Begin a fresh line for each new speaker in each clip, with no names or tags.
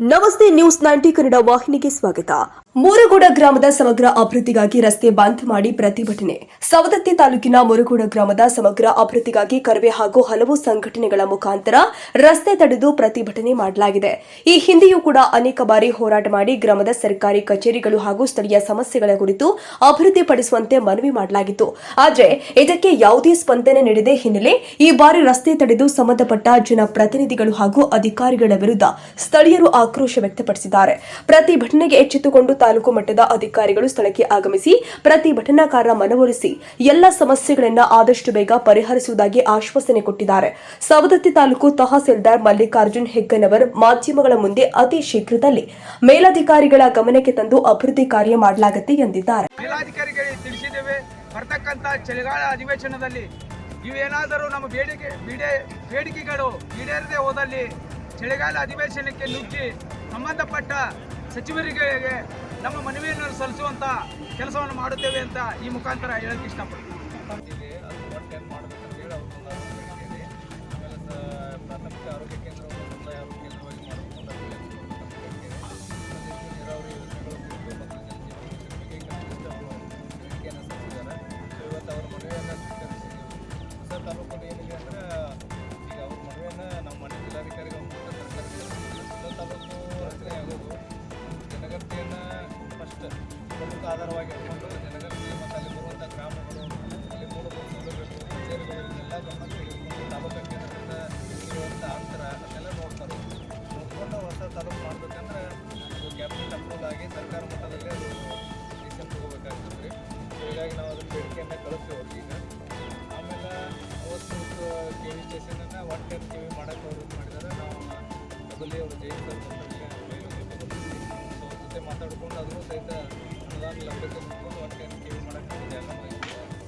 ನಮಸ್ತೆ news ninety Kannada ವಾಹಿನಿಗೆ ಸ್ವಾಗತ. ಮುರುಗೋಡ ಗ್ರಾಮದ ಸಮಗ್ರ ಅಭಿವೃದ್ಧಿಗಾಗಿ ರಸ್ತೆ ಬಂದ್ ಮಾಡಿ ಪ್ರತಿಭಟನೆ. ಸವದತ್ತಿ ತಾಲೂಕಿನ ಮುರುಗೂಡ ಗ್ರಾಮದ ಸಮಗ್ರ ಅಭಿವೃದ್ಧಿಗಾಗಿ ಕರವೇ ಹಾಗೂ ಹಲವು ಸಂಘಟನೆಗಳ ಮುಖಾಂತರ ರಸ್ತೆ ತಡೆದು ಪ್ರತಿಭಟನೆ ಮಾಡಲಾಗಿದೆ. ಈ ಹಿಂದೆಯೂ ಕೂಡ ಅನೇಕ ಬಾರಿ ಹೋರಾಟ ಮಾಡಿ ಗ್ರಾಮದ ಸರ್ಕಾರಿ ಕಚೇರಿಗಳು ಹಾಗೂ ಸ್ಥಳೀಯ ಸಮಸ್ಯೆಗಳ ಕುರಿತು ಅಭಿವೃದ್ಧಿಪಡಿಸುವಂತೆ ಮನವಿ ಮಾಡಲಾಗಿತ್ತು. ಆದರೆ ಇದಕ್ಕೆ ಯಾವುದೇ ಸ್ಪಂದನೆ ನೀಡದೆ ಹಿನ್ನೆಲೆ ಈ ಬಾರಿ ರಸ್ತೆ ತಡೆದು ಸಂಬಂಧಪಟ್ಟ ಜನಪ್ರತಿನಿಧಿಗಳು ಹಾಗೂ ಅಧಿಕಾರಿಗಳ ವಿರುದ್ಧ ಸ್ಥಳೀಯರು ಆಕ್ರೋಶ ವ್ಯಕ್ತಪಡಿಸಿದ್ದಾರೆ. ಪ್ರತಿಭಟನೆಗೆ ಎಚ್ಚೆತ್ತುಕೊಂಡು ತಾಲೂಕು ಮಟ್ಟದ ಅಧಿಕಾರಿಗಳು ಸ್ಥಳಕ್ಕೆ ಆಗಮಿಸಿ ಪ್ರತಿಭಟನಾಕಾರರ ಮನವೊಲಿಸಿ ಎಲ್ಲ ಸಮಸ್ಯೆಗಳನ್ನು ಆದಷ್ಟು ಬೇಗ ಪರಿಹರಿಸುವುದಾಗಿ ಆಶ್ವಾಸನೆ ಕೊಟ್ಟಿದ್ದಾರೆ. ಸವದತ್ತಿ ತಾಲೂಕು ತಹಸೀಲ್ದಾರ್ ಮಲ್ಲಿಕಾರ್ಜುನ್ ಹೆಗ್ಗನವರ್ ಮಾಧ್ಯಮಗಳ ಮುಂದೆ ಅತಿ ಶೀಘ್ರದಲ್ಲಿ ಮೇಲಧಿಕಾರಿಗಳ ಗಮನಕ್ಕೆ ತಂದು ಅಭಿವೃದ್ಧಿ ಕಾರ್ಯ ಮಾಡಲಾಗುತ್ತೆ ಎಂದಿದ್ದಾರೆ.
ಚಳಿಗಾಲ ಅಧಿವೇಶನದಲ್ಲಿ ಇವೇನಾದರೂ ನಮ್ಮ ಬೇಡಿಕೆ, ಬಿಡೆ, ಬೇಡಿಕೆಗಳು ಹೋದಲ್ಲಿ ಚಳಿಗಾಲ ಅಧಿವೇಶನಕ್ಕೆ ನುಗ್ಗಿ ಸಂಬಂಧಪಟ್ಟ ಸಚಿವರಿಗೆ ನಮ್ಮ ಮನವಿಯನ್ನು ಸಲ್ಲಿಸುವಂತ ಕೆಲಸವನ್ನು ಮಾಡುತ್ತೇವೆ ಅಂತ ಈ ಮುಖಾಂತರ ಹೇಳಕ್ಕೆ ಇಷ್ಟಪಡ್ತೀವಿ ಆಧಾರವಾಗಿ ಇಟ್ಕೊಂಡು ಜನಗಣತಿ ಮತ್ತು ಅಲ್ಲಿ ಬರುವಂಥ ಗ್ರಾಮಗಳು ಅಲ್ಲಿ ಮೂಲಭೂತ ಸೌಲಭ್ಯಗಳು ಕಚೇರಿಗಳು ಎಲ್ಲ ಗಮನಕ್ಕೆ ಇಟ್ಕೊಂಡು ತಾಲೂಕು ಕೇಂದ್ರದಿಂದ ಇರುವಂಥ ಅಂತರ ಅದನ್ನೆಲ್ಲ ನೋಡ್ತಾರೆ. ನೋಡ್ಕೊಂಡು ಹೊಸ ತಾಲೂಕು ಮಾಡಬೇಕಂದ್ರೆ ಅದು ಕ್ಯಾಬಿನೆಟ್ ಅಪ್ರೂವಲ್ ಆಗಿ ಸರ್ಕಾರ ಮಟ್ಟದಲ್ಲಿ ಅದು ಡಿಸಿಷನ್ ತಗೋಬೇಕಾಗ್ತದೆ. ರೀ ಹೀಗಾಗಿ ನಾವು ಅದನ್ನು ಬೇಡಿಕೆಯನ್ನು ಕಳಿಸ್ತೀವಿ ಹೋಗ್ತೀವಿ ಆಮೇಲೆ ಅವತ್ತು ಕೆ ವಿ ಸ್ಟೇಷನನ್ನು ಒನ್ ಟೆನ್ ಕೆ ವಿ ಮಾಡೋಕ್ಕೆ ಅವರು ಮಾಡಿದ್ದಾರೆ. ನಾವು ಡಬಲಿ ಅವರು ಜೈ ಸರ್ ಸೊ ಅವ್ರ ಜೊತೆ ಮಾತಾಡ್ಕೊಂಡು ಅದನ್ನು ಸಹಿತ ಅನುದಾನ ಲಭ್ಯತೆ ಒಂದು ವಿ ಮಾಡೋಕ್ಕೆ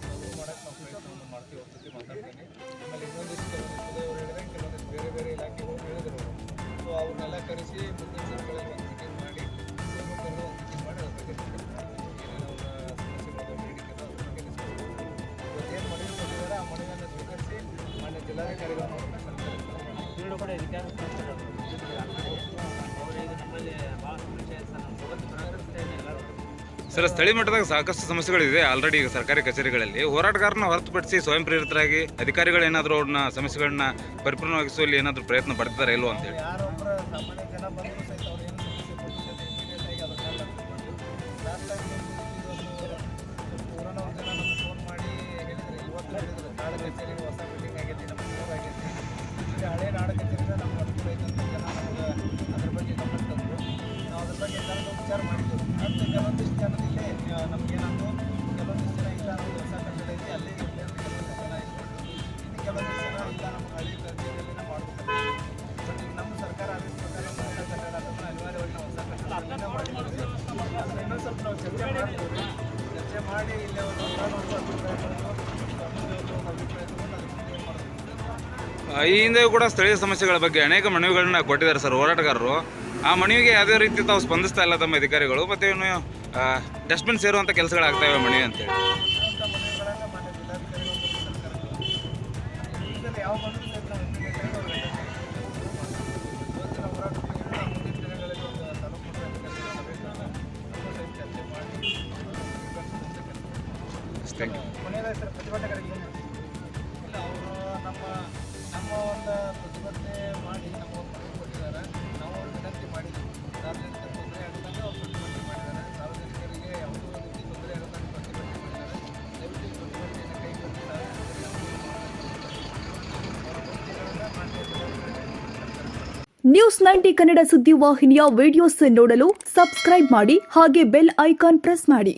ಸೊ ಅದು ಮಾಡೋಕ್ಕೆ ನಾವು ಪ್ರಯತ್ನವನ್ನು ಮಾಡ್ತೀವಿ ಅವ್ರ ಜೊತೆ ಮಾತಾಡ್ತೀನಿ ಆಮೇಲೆ ಇನ್ನೊಂದಿಷ್ಟು ಅವರು ಹೇಳಿದ್ರೆ ಕೆಲವೊಂದಿಷ್ಟು ಬೇರೆ ಬೇರೆ ಇಲಾಖೆಗಳು ಹೇಳಿದ್ರು ಅವರು ಸೊ ಅವ್ರನ್ನೆಲ್ಲ ಕರೆಸಿ ಮುಂದಿನ ದಿನಗಳಲ್ಲಿ ಒಂದು ಮೀಟಿಂಗ್ ಮಾಡಿ ಶಿವಮೊಗ್ಗದಲ್ಲಿ ಒಂದು ಮೀಟಿಂಗ್ ಮಾಡಿ ಅದ್ರ ಬಗ್ಗೆ. ಏನೇನು ಅವರ ಸಮಸ್ಯೆಗಳು ಬೇಡಿಕೆಗಳು ಅದ್ರ ಬಗ್ಗೆ ಮಾಡ್ತೀವಿ. ಇವತ್ತೇನು ಮನವಿ ಕೊಟ್ಟಿದ್ದಾರೆ, ಆ ಸ್ವೀಕರಿಸಿ ಜಿಲ್ಲಾಧಿಕಾರಿಗಳನ್ನು ಕೂಡ ಸಂಪರ್ಕಿಸ್ತಾರೆ.
ಸರ್, ಸ್ಥಳೀಯ ಮಟ್ಟದಾಗ ಸಾಕಷ್ಟು ಸಮಸ್ಯೆಗಳಿದೆ. ಆಲ್ರೆಡಿ ಈಗ ಸರ್ಕಾರಿ ಕಚೇರಿಗಳಲ್ಲಿ ಹೋರಾಟಗಾರನ ಹೊರತುಪಡಿಸಿ ಸ್ವಯಂ ಪ್ರೇರಿತರಾಗಿ ಅಧಿಕಾರಿಗಳು ಏನಾದರೂ ಅವ್ರನ್ನ ಸಮಸ್ಯೆಗಳನ್ನ ಪರಿಪೂರ್ಣವಾಗಿಸುವಲ್ಲಿ ಏನಾದರೂ ಪ್ರಯತ್ನ ಪಡ್ತಿದ್ದಾರೆ ಇಲ್ವೋ ಅಂತೇಳಿ
ಸಾಮಾನ್ಯ
ಈ ಹಿಂದೆ ಕೂಡ ಸ್ಥಳೀಯ ಸಮಸ್ಯೆಗಳ ಬಗ್ಗೆ ಅನೇಕ ಮನವಿಗಳನ್ನ ಕೊಟ್ಟಿದ್ದಾರೆ ಸರ್ ಹೋರಾಟಗಾರರು. ಆ ಮನವಿಗೆ ಯಾವುದೇ ರೀತಿ ತಾವು ಸ್ಪಂದಿಸ್ತಾ ಇಲ್ಲ ತಮ್ಮ ಅಧಿಕಾರಿಗಳು, ಮತ್ತೆ ಏನು ಡಸ್ಟ್ಬಿನ್ ಸೇರುವಂಥ ಕೆಲಸಗಳಾಗ್ತವೆ ಮನವಿ ಅಂತೇಳಿ. ಥ್ಯಾಂಕ್ ಯು
ಕೊನೆಯದಾಗಿ ಸರ್ ಪ್ರತಿಭಟನೆಗಳಿಗೆ ಏನು? ಹೇಳ್ತೀವಿ? ಇಲ್ಲ ಅವರು ನಮ್ಮ ನಮ್ಮ ಒಂದು ಪ್ರತಿಭಟನೆ ಮಾಡಿ ನಮ್ಮ ಒಂದು ಕೊಟ್ಟಿದ್ದಾರೆ. ನಾವು ಅವ್ರಿಗೆ ವಿನಂತಿ ಮಾಡಿದ್ವಿ ಸಾರ್ವಜನಿಕ ತೊಂದರೆ ಆಗದಂಗೆ ಅವ್ರು ಪ್ರತಿಭಟನೆ ಮಾಡಿದ್ದಾರೆ. ಸಾರ್ವಜನಿಕರಿಗೆ ಯಾವುದೋ ರೀತಿ ತೊಂದರೆ ಆಗದಂಗೆ ಪ್ರತಿಭಟನೆ ಮಾಡಿದ್ದಾರೆ. ದಯವಿಟ್ಟು ಈ ಪ್ರತಿಭಟನೆಯನ್ನು ಕೈಗೊಂಡು ಸಾರ್ವಜನಿಕರಿಗೆ ಯಾವುದೇ ಅವರ ಗೋಷ್ಠಿಗಳನ್ನು ಮಾನ್ಯ ಜಿಲ್ಲಾಧಿಕಾರಿಗಳಿಗೆ
ನ್ಯೂಸ್ ನೈಂಟಿ ಕನ್ನಡ ಸುದ್ದಿ ವಾಹಿನಿಯ ವಿಡಿಯೋಸ್ ನೋಡಲು ಸಬ್ಸ್ಕ್ರೈಬ್ ಮಾಡಿ ಹಾಗೆ ಬೆಲ್ ಐಕಾನ್ ಪ್ರೆಸ್ ಮಾಡಿ.